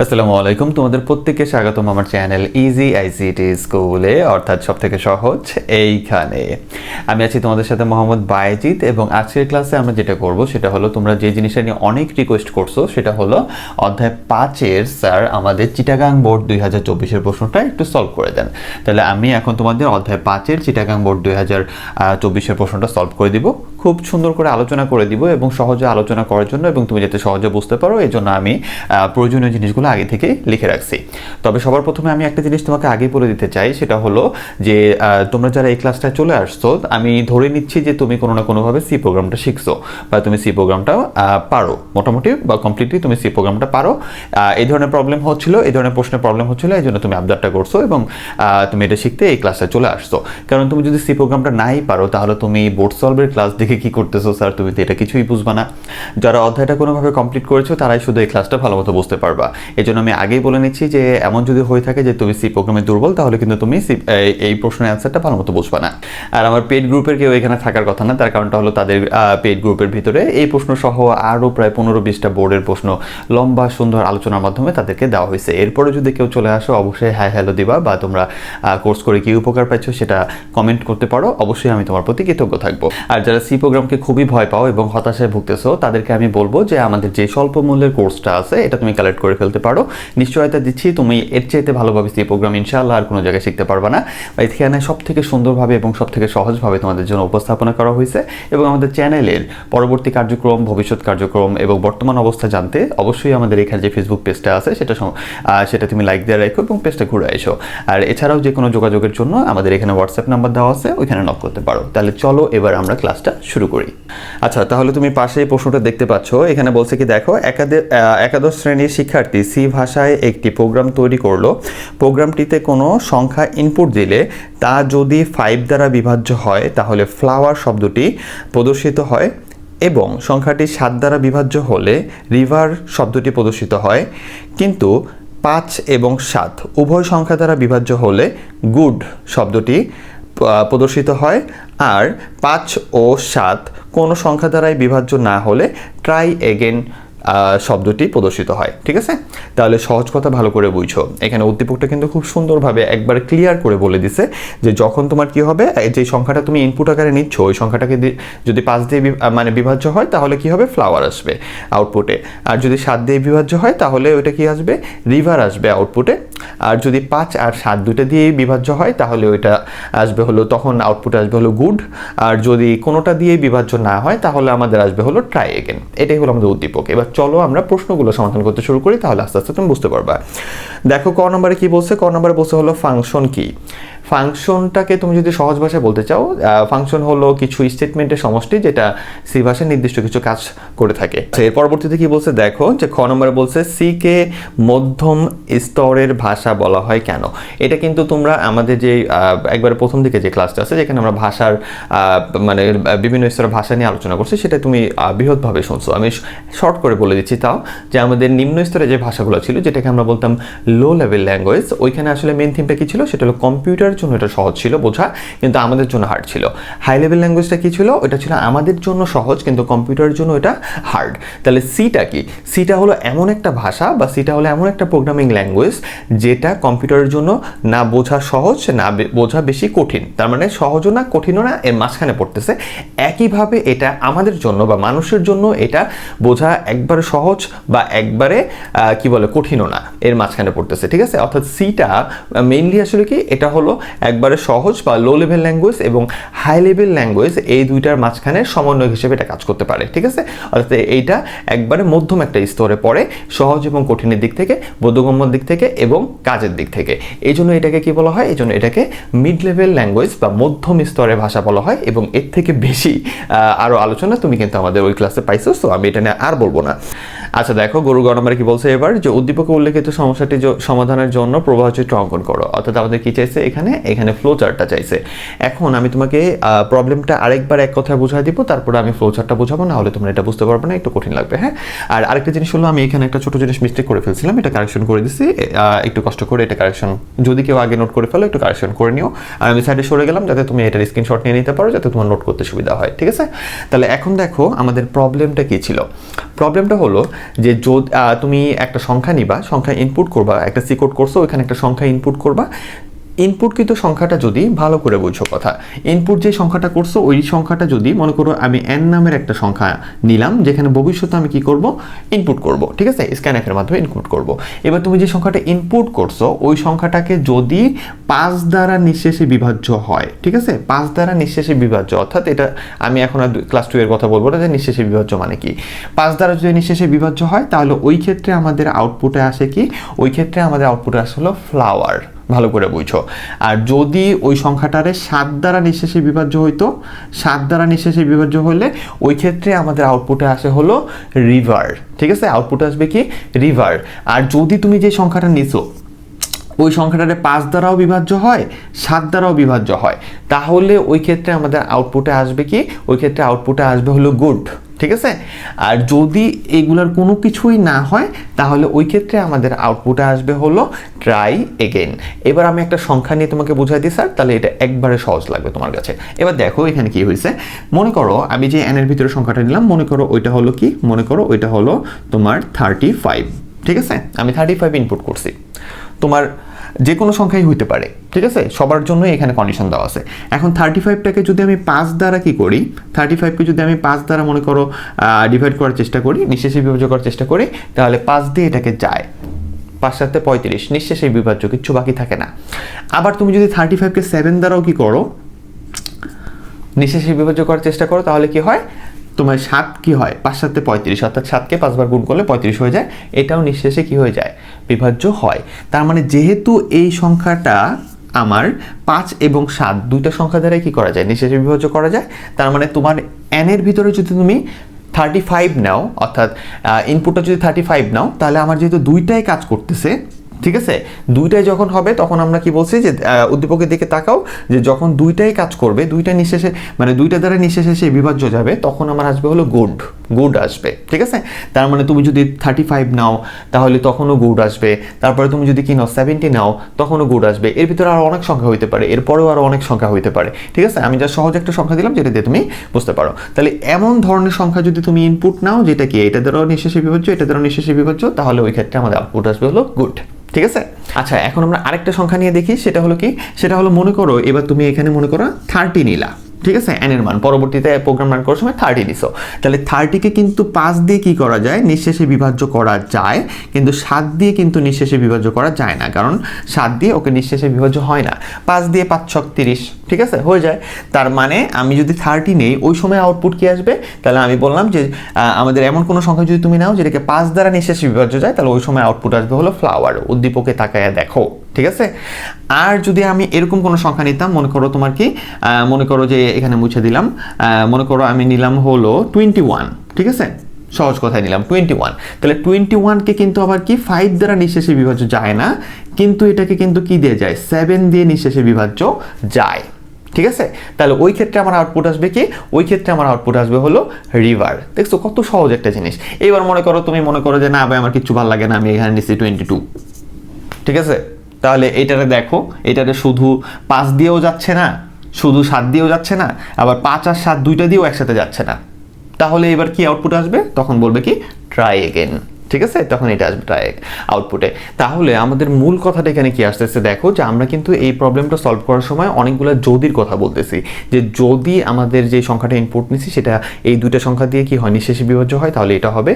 আসসালামু আলাইকুম। তোমাদের প্রত্যেককে স্বাগতম আমার চ্যানেল ইজি আইসিটি স্কুলে অর্থাৎ সব থেকে সহজ এইখানে। আমি আছি তোমাদের সাথে মোহাম্মদ বায়েজিৎ এবং আজকের ক্লাসে আমরা যেটা করব সেটা হলো, তোমরা যে জিনিসটা নিয়ে অনেক রিকোয়েস্ট করছ সেটা হলো, অধ্যায় পাঁচের স্যার আমাদের চিটাগাং বোর্ড দুই হাজার চব্বিশের প্রশ্নটা একটু সলভ করে দেন। তাহলে আমি এখন তোমাদের অধ্যায় পাঁচের চিটাগাং বোর্ড দুই হাজার চব্বিশের প্রশ্নটা সলভ করে দিব। খুব সুন্দর করে আলোচনা করে দিব এবং সহজে আলোচনা করার জন্য এবং তুমি যাতে সহজে বুঝতে পারো এই জন্য আমি প্রয়োজনীয় জিনিসগুলো আগে থেকে লিখে রাখছি। তবে সবার প্রথমে আমি একটা জিনিস তোমাকে আগে বলে দিতে চাই, সেটা হলো যে তোমরা যারা এই ক্লাসটায় চলে আসছো, আমি ধরে নিচ্ছি যে তুমি কোনো না কোনোভাবে সি প্রোগ্রামটা শিখছো বা তুমি সি প্রোগ্রামটা পারো। মোটামুটি বা কমপ্লিটলি তুমি সি প্রোগ্রামটা পারো। এই ধরনের প্রবলেম হচ্ছিল, এই ধরনের প্রশ্নের প্রবলেম হচ্ছিল, এই জন্য তুমি আবদারটা করছ এবং তুমি এটা শিখতে এই ক্লাসে চলে আসছো। কারণ তুমি যদি সি প্রোগ্রামটা নাই পারো, তাহলে তুমি বোর্ড সলভের ক্লাস দেখে কি করতেছো স্যার তুমি তো এটা কিছুই বুঝবা না। যারা অধ্যায়টা কোনোভাবে কমপ্লিট করেছ, তারাই শুধু এই ক্লাসটা ভালো মতো বুঝতে পারবা। এই জন্য আমি আগেই বলে নিচ্ছি যে, এমন যদি হয়ে থাকে যে, তুমি সি প্রোগ্রামে দুর্বল, তাহলে কিন্তু তুমি এই- এই প্রশ্নের অ্যান্সারটা ভালো মতো বুঝবা না। আর আমার পেড গ্রুপের কেউ এখানে থাকার কথা না, তার কারণটা হলো তাদের পেড গ্রুপের ভিতরে। এই প্রশ্ন সহ আরও প্রায় পনেরো বিশটা বোর্ডের প্রশ্ন লম্বা, সুন্দর আলোচনার মাধ্যমে তাদেরকে দেওয়া হয়েছে। এরপরে যদি কেউ চলে আসো, অবশ্যই হ্যাঁ হ্যালো দিবা বা তোমরা কোর্স করে কি উপকার পাচ্ছ সেটা কমেন্ট করতে পারো। অবশ্যই আমি তোমার প্রতি কৃতজ্ঞ থাকব। আর যারা সি প্রোগ্রামকে খুবই ভয় পাও এবং হতাশায় ভুগতেছো, তাদেরকে আমি বলব যে আমাদের যে স্বল্প মূল্যের কোর্সটা আছে, এটা তুমি কালেক্ট করে ফেলতে পারো। নিশ্চয়তা দিচ্ছি, তুমি এর চাইতে ভালোভাবে সি প্রোগ্রাম ইনশাআল্লাহ আর কোনো জায়গায় শিখতে পারবে না। এখানে সব থেকে সুন্দরভাবে এবং সব থেকে সহজভাবে তোমাদের জন্য উপস্থাপনা করা হয়েছে এবং আমাদের চ্যানেলের পরবর্তী কার্যক্রম, ভবিষ্যৎ কার্যক্রম এবং বর্তমান অবস্থা জানতে অবশ্যই আমাদের এখানে যে ফেসবুক পেজটা আছে, সেটা সেটা তুমি লাইক দিয়ে রাখো এবং পেজটা ঘুরে এসো। আর এছাড়াও যে কোনো যোগাযোগের জন্য আমাদের এখানে হোয়াটসঅ্যাপ নাম্বার দেওয়া আছে, ওইখানে নক করতে পারো। তাহলে চলো এবার আমরা ক্লাসটা শুরু করি। আচ্ছা তাহলে তুমি পাশে এই প্রশ্নটা দেখতে পাচ্ছ। এখানে বলছে কি, দেখো, একাদে- একাদশ শ্রেণির শিক্ষার্থী সি ভাষায় একটি প্রোগ্রাম তৈরি করল। প্রোগ্রামটিতে কোনো সংখ্যা ইনপুট দিলে তা যদি ফাইভ দ্বারা বিভাজ্য হয়, তাহলে ফ্লাওয়ার শব্দটি প্রদর্শিত হয় এবং সংখ্যাটি সাত দ্বারা বিভাজ্য হলে রিভার শব্দটি প্রদর্শিত হয়। কিন্তু পাঁচ এবং সাত উভয় সংখ্যা দ্বারা বিভাজ্য হলে গুড শব্দটি প্রদর্শিত হয়। আর পাঁচ ও সাত কোনো সংখ্যা দ্বারাই বিভাজ্য না হলে ট্রাই এগেন শব্দটি প্রদর্শিত হয়, ঠিক আছে? তাহলে সহজ কথা ভালো করে বুঝো। এখানে উদ্দীপকটা কিন্তু খুব সুন্দরভাবে একবার ক্লিয়ার করে বলে দিছে যে যখন তোমার কি হবে যে সংখ্যাটা তুমি ইনপুট আকারে নিচ্ছ, ওই সংখ্যাটাকে যদি পাঁচ দিয়ে মানে বিভাজ্য হয়, তাহলে কি হবে? ফ্লাওয়ার আসবে আউটপুটে আর যদি সাত দিয়ে বিভাজ্য হয়, তাহলে ওইটা কি আসবে? রিভার আসবে আউটপুটে আর যদি পাঁচ আর সাত দুটো দিয়ে বিভাজ্য হয়, তাহলে ওইটা আসবে হলো তখন আউটপুট আসবে হলো গুড আর যদি কোনোটা দিয়ে বিভাজ্য না হয়, তাহলে আমাদের আসবে হলো ট্রাই এগেন এটাই হলো আমাদের উদ্দীপক। এবার চলো আমরা প্রশ্নগুলো সমাধান করতে শুরু করি, তাহলে আস্তে আস্তে তুমি বুঝতে পারবা। দেখো, ক নম্বরে কি বলছে? ক নম্বরে বলছে হলো ফাংশন কি? ফাংশনটাকে তুমি যদি সহজ ভাষায় বলতে চাও ফাংশন হলো কিছু স্টেটমেন্টের সমষ্টি যেটা সি ভাষায় নির্দিষ্ট কিছু কাজ করে থাকে। এর পরবর্তীতে কি বলছে? দেখো যে খ নম্বরে বলছে, সি কে মধ্যম স্তরের ভাষা বলা হয় কেন? এটা কিন্তু তোমরা আমাদের যে একবারে প্রথম দিকে যে ক্লাসটা আছে, যেখানে আমরা ভাষার মানে বিভিন্ন স্তরের ভাষা নিয়ে আলোচনা করছি, সেটা তুমি বৃহৎভাবে শুনছো। আমি শর্ট করে বলে দিচ্ছি তাও যে আমাদের নিম্ন স্তরে যে ভাষাগুলো ছিল, যেটাকে আমরা বলতাম লো লেভেল ল্যাঙ্গুয়েজ ওইখানে আসলে মেন থিমটা কি ছিল? সেটা হলো কম্পিউটারের জন্য এটা সহজ ছিল, বোঝা, কিন্তু আমাদের জন্য হার্ড ছিল। হাই লেভেল ল্যাঙ্গুয়েজটা কী ছিল? ওটা ছিল আমাদের জন্য সহজ, কিন্তু কম্পিউটারের জন্য এটা হার্ড তাহলে সিটা কি? সিটা হলো এমন একটা ভাষা বা সিটা হলো এমন একটা প্রোগ্রামিং ল্যাঙ্গুয়েজ যেটা কম্পিউটারের জন্য না বোঝা সহজ, না বোঝা বেশি কঠিন। তার মানে সহজও না, কঠিনও না, এর মাঝখানে পড়তেছে। একইভাবে এটা আমাদের জন্য বা মানুষের জন্য এটা বোঝা একবারে সহজ বা একবারে কি বলে, কঠিনও না, এর মাঝখানে পড়তেছে। ঠিক আছে? অর্থাৎ সিটা মেইনলি আসলে কি? এটা হলো একবারে সহজ বা লো লেভেল ল্যাঙ্গুয়েজ এবং হাই লেভেল ল্যাঙ্গুয়েজ এই দুইটার মাঝখানে সমন্বয় হিসেবে এটা কাজ করতে পারে, ঠিক আছে? অর্থাৎ এইটা একবারে মধ্যম একটা স্তরে পড়ে, সহজ এবং কঠিনের দিক থেকে, বোধগম্যর দিক থেকে এবং কাজের দিক থেকে। এই জন্য এটাকে কি বলা হয়? এই জন্য এটাকে মিড লেভেল ল্যাঙ্গুয়েজ বা মধ্যম স্তরের ভাষা বলা হয় এবং এর থেকে বেশি আরও আলোচনা তুমি কিন্তু আমাদের ওই ক্লাসে পাইছো তো আমি এটা নিয়ে আর বলব না। আচ্ছা দেখো, গরু গণমারে কি বলছে এবার? যে উদ্দীপকে উল্লেখিত সমস্যাটি সমাধানের জন্য প্রবাহ চিত্র অঙ্কন করো। অর্থাৎ আমাদের কি চাইছে? এখানে এখানে ফ্লো চার্টটা চাইছে। এখন আমি তোমাকে প্রবলেমটা আরেকবার এক কথায় বুঝাই দিব, তারপরে আমি ফ্লো চার্টটা বুঝাবো, না হলে তোমরা এটা বুঝতে পারবে না, একটু কঠিন লাগবে হ্যাঁ? আর আরেকটা জিনিস হলো, আমি এখানে একটা ছোট জিনিস মিস্টেক করে ফেলছিলাম, এটা কারেকশন করে দিছি একটু কষ্ট করে এটা কারেকশন যদি কেউ আগে নোট করে ফেলো, একটু কারেকশন করে নিও। আর আমি সাইডে সরে গেলাম, যাতে তুমি এটার স্ক্রিনশট নিয়ে নিতে পারো, যাতে তোমার নোট করতে সুবিধা হয়, ঠিক আছে? তাহলে এখন দেখো, আমাদের প্রবলেমটা কি ছিল? প্রবলেমটা হলো যে তুমি একটা সংখ্যা নিবা, সংখ্যা ইনপুট করবা, একটা সিকোড করছ ওইখানে একটা সংখ্যা ইনপুট করবা। ইনপুটকৃত সংখ্যাটা যদি ভালো করে বুঝো কথা ইনপুট যে সংখ্যাটা করছ, ওই সংখ্যাটা যদি মনে করো আমি এন নামের একটা সংখ্যা নিলাম, যেখানে ভবিষ্যতে আমি কি করব? ইনপুট করব, ঠিক আছে? স্ক্যানএফের মাধ্যমে ইনপুট করব। এবার তুমি যে সংখ্যাটা ইনপুট করছ, ওই সংখ্যাটাকে যদি পাঁচ দ্বারা নিঃশেষে বিভাজ্য হয়, ঠিক আছে? পাঁচ দ্বারা নিঃশেষে বিভাজ্য, অর্থাৎ এটা আমি এখন আর ক্লাস টু এর কথা বলব না যে নিঃশেষে বিভাজ্য মানে কি। পাঁচ দ্বারা যদি নিঃশেষে বিভাজ্য হয়, তাহলে ওই ক্ষেত্রে আমাদের আউটপুটে আসে কি? ওই ক্ষেত্রে আমাদের আউটপুটে আসে হলো ফ্লাওয়ার ভালো করে বুঝো। আর যদি ওই সংখ্যাটারে সাত দ্বারা নিঃশেষে বিভাজ্য হইতো, সাত দ্বারা নিঃশেষে বিভাজ্য হলে ওই ক্ষেত্রে আমাদের আউটপুটে আসে হলো রিভার ঠিক আছে? আউটপুটে আসবে কি? রিভার আর যদি তুমি যে সংখ্যাটা নিছো ওই সংখ্যাটারে পাঁচ দ্বারাও বিভাজ্য হয়, সাত দ্বারাও বিভাজ্য হয়। তাহলে ওই ক্ষেত্রে আমাদের আউটপুটে আসবে কি? ওই ক্ষেত্রে আউটপুটে আসবে হলো গুড ঠিক আছে? আর যদি এগুলার কোনো কিছুই না হয়, তাহলে ওই ক্ষেত্রে আমাদের আউটপুটে আসবে হলো ট্রাই এগেন এবার আমি একটা সংখ্যা নিয়ে তোমাকে বুঝাই দিই স্যার তাহলে এটা একবারে সহজ লাগবে তোমার কাছে। এবার দেখো এখানে কি হয়েছে। মনে করো আমি যে এনের ভিতরে সংখ্যাটা নিলাম, মনে করো ওইটা হলো কি? মনে করো ওইটা হলো তোমার থার্টি ফাইভ ঠিক আছে? আমি থার্টি ফাইভ ইনপুট করছি। তোমার যে কোনো সংখ্যাই হইতে পারে, ঠিক আছে? সবার জন্যই এখানে কন্ডিশন দেওয়া আছে। এখন থার্টি ফাইভটাকে যদি আমি পাঁচ দ্বারা কি করি থার্টি ফাইভকে যদি আমি পাঁচ দ্বারা, মনে করো ডিভাইড করার চেষ্টা করি, নিঃশেষে বিভাজ্য করার চেষ্টা করি, তাহলে পাঁচ দিয়ে এটাকে যায়। পাঁচ সাথে পঁয়ত্রিশ, নিঃশেষে বিভাজ্য, কিচ্ছু বাকি থাকে না। আবার তুমি যদি থার্টি ফাইভকে সেভেন দ্বারাও কি করো, নিঃশেষে বিভাজ্য করার চেষ্টা করো, তাহলে কি হয়? তোমার সাত কি হয়? পাঁচ সাথে পঁয়ত্রিশ, অর্থাৎ সাতকে পাঁচবার গুণ করলে পঁয়ত্রিশ হয়ে যায়। এটাও নিঃশেষে কি হয়ে যায়? বিভাজ্য হয়। তার মানে যেহেতু এই সংখ্যাটা আমার পাঁচ এবং সাত, দুইটা সংখ্যা দ্বারাই কি করা যায়? নিঃশেষে বিভাজ্য করা যায়। তার মানে তোমার এনের ভিতরে যদি তুমি থার্টি ফাইভ নাও, অর্থাৎ ইনপুটটা যদি থার্টি ফাইভ নাও, তাহলে আমার যেহেতু দুইটাই কাজ করতেছে ঠিক আছে? দুইটাই যখন হবে, তখন আমরা কি বলছি যে উদ্দীপকের দিকে তাকাও, যে যখন দুইটাই কাজ করবে দুইটা নিঃশেষে মানে দুইটা দ্বারা নিঃশেষে সে বিভাজ্য যাবে, তখন আমার আসবে হলো গুড গুড আসবে, ঠিক আছে? তার মানে তুমি যদি থার্টি ফাইভ নাও, তাহলে তখনও গুড আসবে। তারপরে তুমি যদি কি নাও সেভেন্টি নাও, তখনও গুড আসবে। এর ভিতরে আরও অনেক সংখ্যা হইতে পারে, এরপরেও আরও অনেক সংখ্যা হইতে পারে, ঠিক আছে? আমি যা সহজ একটা সংখ্যা দিলাম, যেটা দিয়ে তুমি বুঝতে পারো। তাহলে এমন ধরনের সংখ্যা যদি তুমি ইনপুট নাও, যেটা কি, এটা দ্বারাও নিঃশেষে বিভাজ্য, এটা দ্বারাও নিঃশেষে বিভাজ্য, তাহলে ওই ক্ষেত্রে আমাদের আউটপুট আসবে হলো গুড ঠিক আছে? আচ্ছা এখন আমরা আরেকটা সংখ্যা নিয়ে দেখি, সেটা হলো কি? সেটা হলো মনে করো, এবার তুমি এখানে মনে করো থার্টি নিলা। ঠিক আছে এন এর মান। পরবর্তীতে প্রোগ্রাম রান করার সময় থার্টি দিছো। তাহলে থার্টিকে কিন্তু পাঁচ দিয়ে কি করা যায়? নিঃশেষে বিভাজ্য করা যায়, কিন্তু সাত দিয়ে কিন্তু নিঃশেষে বিভাজ্য করা যায় না। কারণ সাত দিয়ে ওকে নিঃশেষে বিভাজ্য হয় না। পাঁচ দিয়ে পাঁচ ছক তিরিশ, ঠিক আছে, হয়ে যায়। তার মানে আমি যদি থার্টি নেই, ওই সময় আউটপুট কি আসবে? তাহলে আমি বললাম যে আমাদের এমন কোনো সংখ্যা যদি তুমি নাও, যেটাকে পাঁচ দ্বারা নিঃশেষে বিভাজ্য যায়, তাহলে ওই সময় আউটপুট আসবে হলো ফ্লাওয়ার উদ্দীপকে তাকায় দেখো। ঠিক আছে? আর যদি আমি এরকম কোনো সংখ্যা নিতাম, মনে করো তোমার কি মনে করো যে এখানে মুছে দিলাম মনে করো আমি নিলাম হলো টোয়েন্টি ওয়ান ঠিক আছে? সহজ কথায় নিলাম টোয়েন্টি ওয়ান তাহলে টোয়েন্টি ওয়ানকে কিন্তু আবার কি ফাইভ দ্বারা নিঃশেষে বিভাজ্য যায় না, কিন্তু এটাকে কিন্তু কি দিয়ে যায়? সেভেন দিয়ে নিঃশেষে বিভাজ্য যায়। ঠিক আছে? তাহলে ওই ক্ষেত্রে আমার আউটপুট আসবে কি? ওই ক্ষেত্রে আমার আউটপুট আসবে হলো রিভার দেখছ কত সহজ একটা জিনিস। এবার মনে করো, তুমি মনে করো যে না ভাই, আমার কিছু ভালো লাগে না, আমি এখানে নিচ্ছি টোয়েন্টি টু ঠিক আছে? তাহলে এটাতে দেখো এটাতে শুধু পাঁচ দিয়েও যাচ্ছে না, শুধু সাত দিয়েও যাচ্ছে না, আবার পাঁচ আর সাত দুইটা দিয়েও একসাথে যাচ্ছে না। তাহলে এবার কি আউটপুট আসবে? তখন বলবে কি ট্রাই এগেন ঠিক আছে? তখন এটা আসবে ট্রাই আউটপুটে তাহলে আমাদের মূল কথাটা এখানে কি আসতেছে? দেখো যে আমরা কিন্তু এই প্রবলেমটা সলভ করার সময় অনেকগুলো যদির কথা বলতেছি। যে যদি আমাদের যে সংখ্যাটা ইনপুট নিছি, সেটা এই দুইটা সংখ্যা দিয়ে কি হয়? নিঃশেষে বিভাজ্য হয়, তাহলে এটা হবে।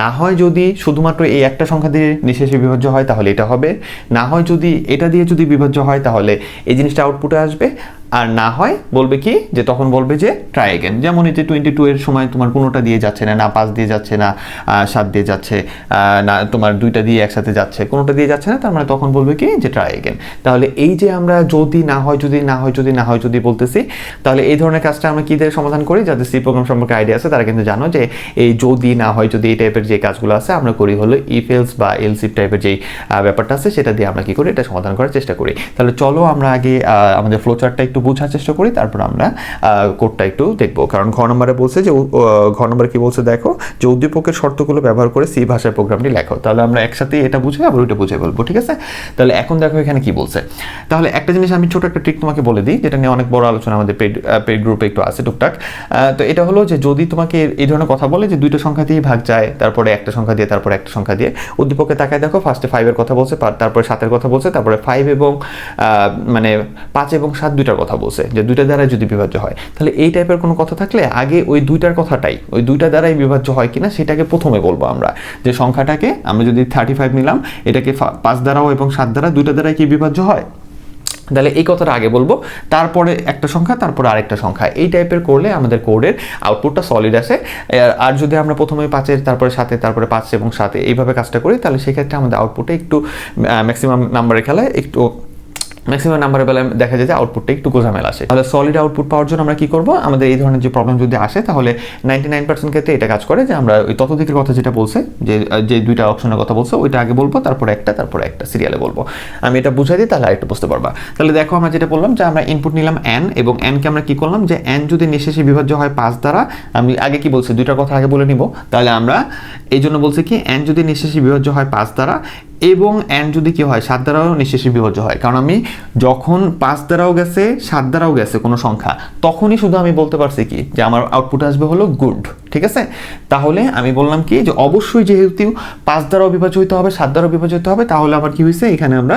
না হয় যদি শুধুমাত্র এই একটা সংখ্যা দিয়ে নিঃশেষে বিভাজ্য হয়, তাহলে এটা হবে। না হয় যদি এটা দিয়ে যদি বিভাজ্য হয়, তাহলে এই জিনিসটা আউটপুটে আসবে। আর না হয় বলবে কি, যে তখন বলবে যে ট্রাই এগেন যেমন এই যে টোয়েন্টি টু এর সময় তোমার কোনোটা দিয়ে যাচ্ছে না না পাঁচ দিয়ে যাচ্ছে না সাত দিয়ে যাচ্ছে না তোমার দুইটা দিয়ে একসাথে যাচ্ছে, কোনোটা দিয়ে যাচ্ছে না, তার মানে তখন বলবে কি, যে ট্রাই এগেন তাহলে এই যে আমরা যদি, না হয় যদি, না হয় যদি, না হয় যদি বলতেছি, তাহলে এই ধরনের কাজটা আমরা কী দিয়ে সমাধান করি? যাদের সি প্রোগ্রাম সম্পর্কে আইডিয়া আছে, তারা কিন্তু জানো যে এই যদি, না হয় যদি এই টাইপের যে কাজগুলো আছে, আমরা করি হলো ইফেলস বা এলসিপ টাইপের যেই ব্যাপারটা আছে, সেটা দিয়ে আমরা কি করি? এটা সমাধান করার চেষ্টা করি। তাহলে চলো আমরা আগে আমাদের ফ্লোচারটা একটু একটু বোঝার চেষ্টা করি, তারপর আমরা কোডটা একটু দেখব। কারণ ঘ নম্বরে বলছে যে ঘ নম্বরে কি বলছে দেখো, যে উদ্দীপকের শর্তগুলো ব্যবহার করে সি ভাষায় প্রোগ্রামটি লেখো। তাহলে আমরা একসাথে এটা বুঝে, আবার ওইটা বুঝে বলব, ঠিক আছে? তাহলে এখন দেখো এখানে কি বলছে। তাহলে একটা জিনিস আমি ছোট একটা ট্রিক তোমাকে বলে দিই, যেটা নিয়ে অনেক বড় আলোচনা আমাদের পেড পেড গ্রুপে একটু আছে, টুকটাক। তো এটা হলো যে, যদি তোমাকে এই ধরনের কথা বলে যে, দুইটা সংখ্যা দিয়ে ভাগ যায়, তারপরে একটা সংখ্যা দিয়ে, তারপরে একটা সংখ্যা দিয়ে, উদ্দীপকে তাকায় দেখো ফার্স্টে ফাইভের কথা বলছে তারপরে সাতের কথা বলছে, তারপরে ফাইভ এবং মানে পাঁচ এবং সাত দুইটার কথা বলছে, যে দুইটা দ্বারাই যদি বিভাজ্য হয়। তাহলে এই টাইপের কোনো কথা থাকলে আগে ওই দুইটার কথাটাই, ওই দুইটা দ্বারাই বিভাজ্য হয় কিনা সেটাকে প্রথমে বলব আমরা। যে সংখ্যাটাকে আমরা যদি থার্টি ফাইভ নিলাম, এটাকে পাঁচ দ্বারাও এবং সাত দ্বারা দুইটা দ্বারাই কি বিভাজ্য হয়? তাহলে এই কথাটা আগে বলব। তারপরে একটা সংখ্যা, তারপরে আরেকটা সংখ্যা। এই টাইপের করলে আমাদের কোডের আউটপুটটা সলিড আসে আর- যদি আমরা প্রথমে পাঁচের, তারপরে সাতে তারপরে পাঁচ এবং সাতে এইভাবে কাজটা করি, তাহলে সেক্ষেত্রে আমাদের আউটপুটে একটু ম্যাক্সিমাম নাম্বারের খেলায় একটু ম্যাক্সিমাম নাম্বারের বেলায় দেখা যায় যে আউটপুটটা একটু গোঝামেলা আসে তাহলে সলিড আউটপুট পাওয়ার জন্য আমরা কি করব? আমাদের এই ধরনের যে প্রবলেম যদি আসে, তাহলে নাইনটি নাইন পার্সেন্ট ক্ষেত্রে এটা কাজ করে যে আমরা ওই ততদিকের কথা যেটা বলছে, যে যে দুইটা অপশনের কথা বলছে, ওইটা আগে বলব, তারপরে একটা তারপরে একটা সিরিয়ালে বলব। আমি এটা বুঝাই দিই, তাহলে আরেকটু বুঝতে পারবা। তাহলে দেখো আমরা যেটা বললাম যে আমরা ইনপুট নিলাম এন এবং এনকে আমরা কি করলাম? যে এন যদি নিঃশেষে বিভাজ্য হয় পাঁচ দ্বারা, আমি আগে কি বলছি? দুইটার কথা আগে বলে নিব। তাহলে আমরা, এই জন্য বলছি কি এন যদি নিঃশেষে বিভাজ্য হয় পাঁচ দ্বারা এবং এন যদি কি হয়, সাত দ্বারাও নিঃশেষে বিভাজ্য হয়। কারণ আমি যখন পাঁচ দ্বারাও গেছে, সাত দ্বারাও গেছে কোনো সংখ্যা, তখনই শুধু আমি বলতে পারছি কি? যে আমার আউটপুট আসবে হলো গুড ঠিক আছে? তাহলে আমি বললাম কি? যে অবশ্যই যেহেতু পাঁচ দ্বারাও বিভাজ্য হইতে হবে, সাত দ্বারাও বিভাজ্য হতে হবে, তাহলে আবার কি হয়েছে এখানে আমরা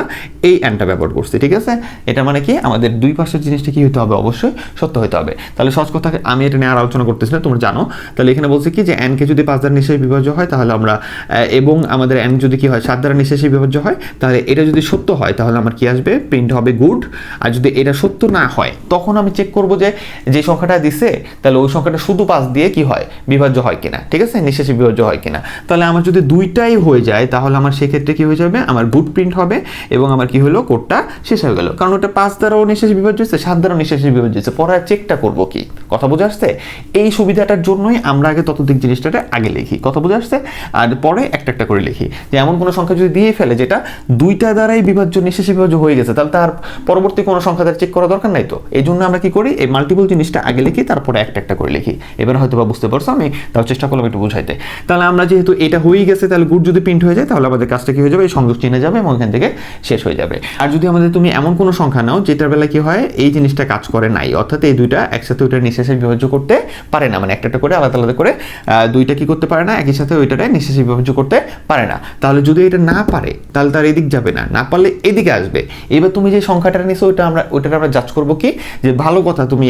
এই এনটা ব্যবহার করছি, ঠিক আছে? এটা মানে কি? আমাদের দুই পাশের জিনিসটা কি হতে হবে? অবশ্যই সত্য হতে হবে। তাহলে সহজ কথা, আমি এটা নিয়ে আর আলোচনা করতেছি না, তোমরা জানো। তাহলে এখানে বলছি কি? যে এনকে যদি পাঁচ দ্বারা নিঃশেষে বিভাজ্য হয়, তাহলে আমরা এবং আমাদের এন যদি কি হয়, সাত দ্বারা বিভাজ্য হয়, তাহলে এটা যদি সত্য হয়, তাহলে আমার কি আসবে? প্রিন্ট হবে গুড আর যদি এটা সত্য না হয়, তখন আমি চেক করব যে যে সংখ্যাটা দিছে, তাহলে ওই সংখ্যাটা শুধু পাঁচ দিয়ে কি হয়? বিভাজ্য হয় কিনা। ঠিক আছে? নিঃশেষে বিভাজ্য হয় কিনা। তাহলে আমার যদি দুইটাই হয়ে যায়, তাহলে আমার সেক্ষেত্রে কি হয়ে যাবে? আমার গুড প্রিন্ট হবে এবং আমার কি হলো? কোডটা শেষ হয়ে গেল। কারণ ওটা পাঁচ দ্বারাও নিঃশেষে বিভাজ্য হচ্ছে সাত দ্বারাও নিঃশেষে বিভাজ্য হচ্ছে পরে চেকটা করব কি? কথা বুঝে আসছে? এই সুবিধাটার জন্যই আমরা আগে ততদিক জিনিসটাকে আগে লিখি। কথা বুঝে আসছে? আর পরে একটা একটা করে লিখি। যে এমন কোনো সংখ্যা যদি দিয়ে ফেলে, যেটা দুইটা দ্বারাই বিভাজ্য নিঃশেষে বিভাজ্য হয়ে গেছে। তাহলে তার পরবর্তী কোনো সংখ্যা তার চেক করা দরকার নাই তো? এই জন্য আমরা কি করি? এই মাল্টিপল জিনিসটা আগে লিখি, তারপরে একটা একটা করে লিখি। এবার হয়তো বা বুঝতে পারছ আমি তাও চেষ্টা করলাম একটু বুঝাইতে। তাহলে আমরা যেহেতু এটা হয়েই গেছে, তাহলে গুড যদি প্রিন্ট হয়ে যায়, তাহলে আমাদের কাজটা কি হয়ে যাবে? এই সংযোগ চিনে যাবে এবং এখান থেকে শেষ হয়ে যাবে। আর যদি আমাদের তুমি এমন কোনো সংখ্যা নাও, যেটার বেলা কি হয়, এই জিনিসটা কাজ করে নাই, অর্থাৎ এই দুইটা একসাথে ওইটা নিঃশেষে বিভাজ্য করতে পারে না। মানে একটা একটা করে আলাদা আলাদা করে দুইটা কি করতে পারে না, একই সাথে ওইটারে নিঃশেষে বিভাজ্য করতে পারে না। তাহলে যদি এটা না পারে, তাহলে তার এদিক যাবে না না পারলে এদিকে আসবে। এবার তুমি যে সংখ্যাটা নিছো, ওইটা আমরা, ওইটাকে আমরা জাজ করব কি? যে ভালো কথা তুমি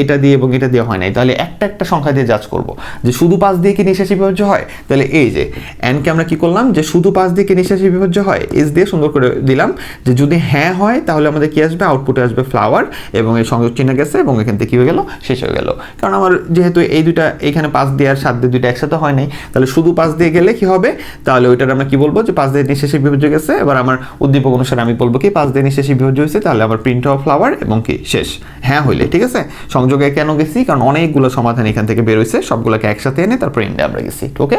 এটা দিয়ে এবং এটা দিয়ে হয় নাই। তাহলে একটা একটা সংখ্যা দিয়ে জাজ করব। যে শুধু পাঁচ দিয়ে কি নিঃশ্বাসী বিভাজ্য হয়? তাহলে এই যে এনকে আমরা কি করলাম? যে শুধু পাঁচ দিয়ে কি নিঃশ্বাসী বিভাজ্য হয়? এস দিয়ে সুন্দর করে দিলাম। যে যদি হ্যাঁ হয়, তাহলে আমাদের কি আসবে? আউটপুটে আসবে ফ্লাওয়ার এবং এই সংযোগ চিহ্ন গেছে এবং এখান থেকে কি হয়ে গেল? শেষ হয়ে গেল। কারণ আমার যেহেতু এই দুইটা, এখানে পাঁচ দিয়ে আর সাত দিয়ে দুইটা একসাথে হয় নাই, তাহলে শুধু পাঁচ দিয়ে গেলে কি হবে? তাহলে ওইটার আমরা কি বলব? যে পাঁচ দিয়ে নিঃশেষে বিভাজ্য গেছে। এবার আমার উদ্দীপক অনুসারে আমি বলব কি, পাঁচ দিয়ে নিঃশেষে বিভাজ্য হয়েছে, তাহলে আমার প্রিন্ট অফ ফ্লাওয়ার এবং কি, শেষ। হ্যাঁ হইলে, ঠিক আছে? সংযোগে কেন গেছি? কারণ অনেকগুলো সমাধান এখান থেকে বেরোইছে সবগুলোকে একসাথে এনে তারপর এন্ডে আমরা গেছি ওকে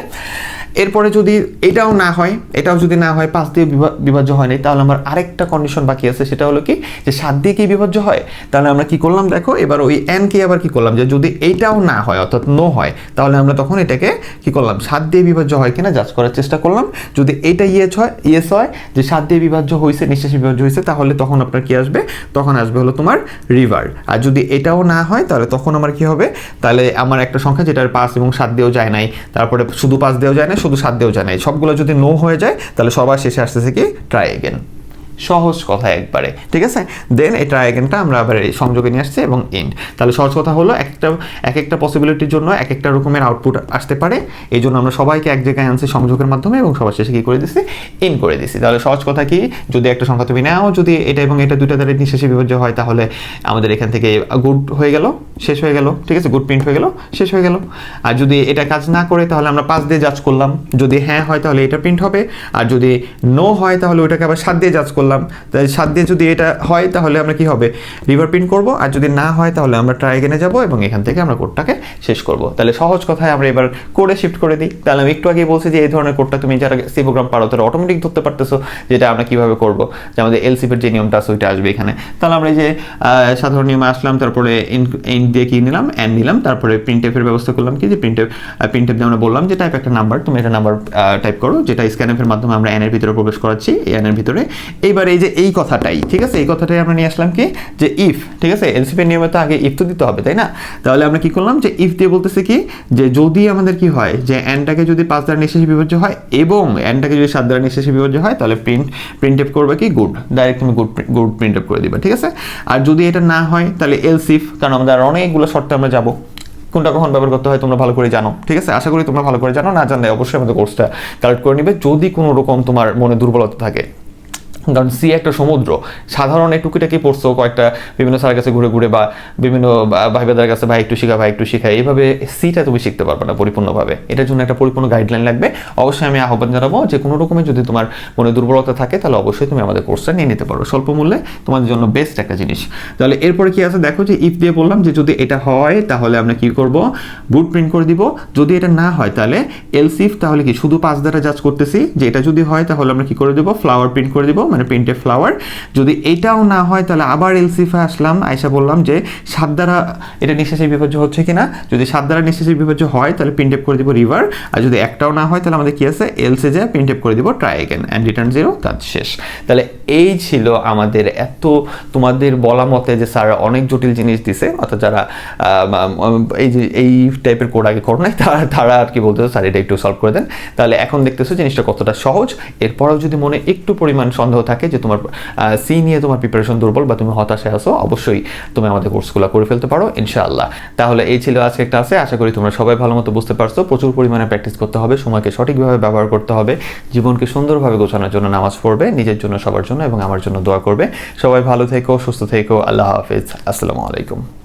এরপরে যদি এটাও না হয়, এটাও যদি না হয়, পাঁচ দিয়ে বিভা- বিভাজ্য হয় নাই, তাহলে আমার আরেকটা কন্ডিশন বাকি আছে, সেটা হলো কি, যে সাত দিয়ে কি বিভাজ্য হয়? তাহলে আমরা কি করলাম? দেখো, এবার ওই এন কে আবার কি করলাম? যে যদি এইটাও না হয়, অর্থাৎ নো হয়, তাহলে আমরা তখন এটাকে কি করলাম? সাত দিয়ে বিভাজ্য হয় কিনা যাচ করার চেষ্টা করলাম। যদি এটা ইয়েস হয় ইয়েস হয় যে সাত দিয়ে বিভাজ্য হয়েছে নিঃশ্বাসে বিভাজ্য হয়েছে তাহলে তখন আপনার কি আসবে? তখন আসবে হলো তোমার রিভার। আর যদি এটাও না হয়, তাহলে তখন আমার কি হবে? তাহলে আমার একটা সংখ্যা যেটার পাঁচ এবং সাত দিয়েও যায় নাই। তারপরে শুধু পাঁচ দিয়েও যায় না শুধু সাত দিয়েও যায় নাই। সবগুলো যদি নো হয়ে যায়, তাহলে সবার শেষে আসতেছে কি? ট্রাই এগেন সহজ কথা একবারে। ঠিক আছে? দেন এই ট্রাই আমরা আবার এই সংযোগে নিয়ে আসছি এবং এন্ড তাহলে সহজ কথা হলো একটা এক একটা পসিবিলিটির জন্য এক একটা রকমের আউটপুট আসতে পারে। এই জন্য আমরা সবাইকে এক জায়গায় আনছি সংযোগের মাধ্যমে এবং সবার শেষে কী করে দিচ্ছি এন করে দিচ্ছি তাহলে সহজ কথা কি? যদি একটা সংখ্যা তুমি নাও, যদি এটা এবং এটা দুইটা দ্বারা নিঃশেষে বিভাজ্য হয়, তাহলে আমাদের এখান থেকে গুড হয়ে গেল, শেষ হয়ে গেল। ঠিক আছে? গুড প্রিন্ট হয়ে গেল, শেষ হয়ে গেল। আর যদি এটা কাজ না করে, তাহলে আমরা পাঁচ দিয়ে জাজ করলাম। যদি হ্যাঁ হয়, তাহলে এটা প্রিন্ট হবে। আর যদি নো হয়, তাহলে ওইটাকে আবার সাত দিয়ে জাজ করলাম। করলাম তাই সাত দিয়ে যদি এটা হয়, তাহলে আমরা কি হবে? রিভার প্রিন্ট করব, আর যদি না হয়, তাহলে আমরা ট্রাই এগেনে যাব এবং এখান থেকে আমরা কোডটাকে শেষ করব। তাহলে সহজ কথায় আমরা এবার কোডে শিফট করে দিই। তাহলে আমি একটু আগেই বলছি যে, এই ধরনের কোডটা তুমি যারা সি প্রোগ্রাম পারো, তারা অটোমেটিক ধরতে পারতেছো যেটা আমরা কীভাবে করব। যে আমাদের এলসিপের যে নিয়মটা আছে, ওইটা আসবে এখানে। তাহলে আমরা এই যে সাধারণ নিয়মে আসলাম, তারপরে ইন দিয়ে কি নিলাম? এন নিলাম। তারপরে প্রিন্টেফের ব্যবস্থা করলাম কি? যে প্রিন্টেফ প্রিন্টেফ যে আমরা বললাম যে টাইপ একটা নাম্বার তুমি একটা নাম্বার টাইপ করো, যেটা স্ক্যানএফের মাধ্যমে আমরা এন এর ভিতরে প্রবেশ করাচ্ছি। এই এর ভিতরে। এইবার এই যে এই কথাটাই, ঠিক আছে? এই কথাটাই আমরা নিয়ে আসলাম কি? যে ইফ ঠিক আছে? এলসিপের নিয়মে তো আগে ইফ তো দিতে হবে, তাই না? তাহলে আমরা কি করলাম? যে ইফ দিয়ে বলতেছি কি? যে যদি আমাদের কি হয়, যে এনটাকে যদি পাঁচ দ্বারা নিঃশেষে বিভাজ্য হয় এবং এনটাকে যদি সাত দ্বারা নিঃশেষে বিভাজ্য হয়, তাহলে প্রিন্ট প্রিন্ট আপ করবে কি? গুড ডাইরেক্ট তুমি গুড গুড প্রিন্ট আপ করে দিবে, ঠিক আছে? আর যদি এটা না হয়, তাহলে এলসিফ কারণ আমাদের অনেকগুলো শর্তে আমরা যাব। কোনটা কখন ব্যবহার করতে হয় তোমরা ভালো করে জানো, ঠিক আছে? আশা করি তোমরা ভালো করে জানো, না জানলে অবশ্যই আমাদের কোর্সটা কালেক্ট করে নিবে। যদি কোনো রকম তোমার মনে দুর্বলতা থাকে কারণ সি একটা সমুদ্র। সাধারণ এই টুকিটাকি পড়ছো, কয়েকটা বিভিন্ন স্যারের কাছে ঘুরে ঘুরে বা বিভিন্ন বা- ভাই বেদার কাছে, ভাই, একটু শিখা, ভাই, একটু শিখা এইভাবে সিটা তুমি শিখতে পারবে না পরিপূর্ণভাবে। এটার জন্য একটা পরিপূর্ণ গাইডলাইন লাগবে। অবশ্যই আমি আহ্বান জানাব যে কোনো রকমের যদি তোমার মনে দুর্বলতা থাকে, তাহলে অবশ্যই তুমি আমাদের কোর্সটা নিয়ে নিতে পারো। স্বল্প মূল্যে তোমাদের জন্য বেস্ট একটা জিনিস। তাহলে এরপরে কি আছে? দেখো যে ইফ দিয়ে বললাম যে যদি এটা হয়, তাহলে আমরা কি করব? বুট প্রিন্ট করে দিব। যদি এটা না হয়, তাহলে এলসিফ তাহলে কি? শুধু পাঁচ দ্বারা জাজ করতেছি। যে এটা যদি হয়, তাহলে আমরা কি করে দেবো? ফ্লাওয়ার প্রিন্ট করে দিব। মানে প্রিন্টে ফ্লাওয়ার যদি এটাও না হয়, তাহলে আবার এলসিফে আসলাম আয়সা বললাম যে সাত দ্বারা এটা নিঃশ্বাসে বিভাজ্য হচ্ছে কিনা। যদি সাত দ্বারা নিঃশ্বাসে বিভাজ্য হয়, তাহলে প্রিন্ট করে দিব রিভার আর যদি একটাও না হয়, তাহলে আমাদের কি আছে? এলসে যায় প্রিন্ট করে দিব try again and return zero কাজ শেষ। তাহলে এই ছিল আমাদের এত তোমাদের বলা মতে যে স্যার অনেক জটিল জিনিস দিছে, অর্থাৎ যারা এই যে, এই টাইপের কোড আগে করো নাই, তারা তারা আর কি বলতেছে স্যার, এটা একটু সলভ করে দেন। তাহলে এখন দেখতেছো জিনিসটা কতটা সহজ। এরপরেও যদি মনে একটু পরিমাণ সন্দেহ থাকে যে তোমার সি নিয়ে তোমার প্রিপারেশন দুর্বল বা তুমি হতাশায় আছো, অবশ্যই তুমি আমাদের কোর্সগুলো করে ফেলতে পারো, ইনশাআল্লাহ। তাহলে এই ছিল আজকে একটা আছে আশা করি তোমরা সবাই ভালো মতো বুঝতে পারছ। প্রচুর পরিমাণে প্র্যাকটিস করতে হবে, সময়কে সঠিকভাবে ব্যবহার করতে হবে, জীবনকে সুন্দরভাবে গোছানোর জন্য নামাজ পড়বে, নিজের জন্য, সবার জন্য এবং আমার জন্য দোয়া করবে। সবাই ভালো থেকো, সুস্থ থেকো, আল্লাহ হাফিজ। আসসালামু আলাইকুম।